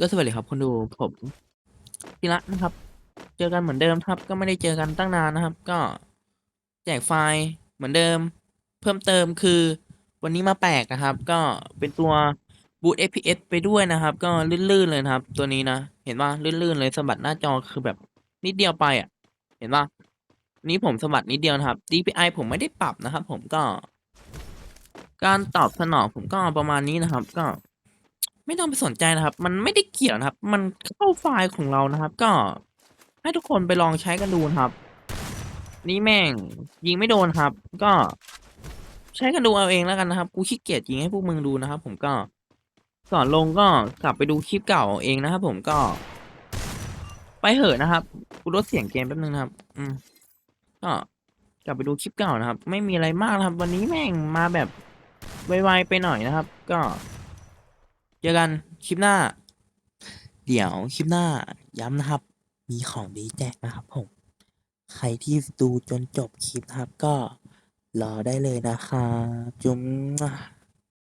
ก็สวัสดีครับคนดูผมพี่ละนะครับ เจอกันเหมือนเดิมครับ ก็ไม่ได้เจอกันตั้งนานนะครับ ก็แจกไฟล์เหมือนเดิม เพิ่มเติมคือ วันนี้มาแปลกนะครับ ก็เป็นตัวบูต FPS ไปด้วยนะครับ ก็ลื่นๆเลยนะครับ ตัวนี้นะ เห็นป่ะลื่นๆเลยสะบัดหน้าจอคือแบบนิดเดียวไปอะ เห็นป่ะนี้ผมสะบัดนิดเดียวนะครับ DPI ผมไม่ได้ปรับนะครับ ผมก็ การตอบสนองผมก็ประมาณนี้นะครับ ก็ ไม่ต้องไปสนใจนะครับ มันไม่ได้เกี่ยวนะครับ มันเข้าไฟล์ของเรานะครับ ก็ให้ทุกคนไปลองใช้กันดูนะครับ นี่แม่งยิงไม่โดนครับ ก็ใช้กันดูเอาเองแล้วกันนะครับ กูขี้เกียจยิงให้พวกมึงดูนะครับ ผมก็ก่อนลงก็กลับไปดูคลิปเก่าเอาเองนะครับ ผมก็ ไปเหอะนะครับ กูลดเสียงเกมแป๊บนึงนะครับ อืมก็กลับไปดูคลิปเก่านะครับ ไม่มีอะไรมากนะครับ วันนี้แม่งมาแบบไวๆไปหน่อยนะครับ ก็ เจอกันคลิปหน้า เดี๋ยวคลิปหน้าย้ำนะครับ มีของดีแจกนะครับผม ใครที่ดูจนจบคลิปนะครับก็รอได้เลยนะครับจุ๊ม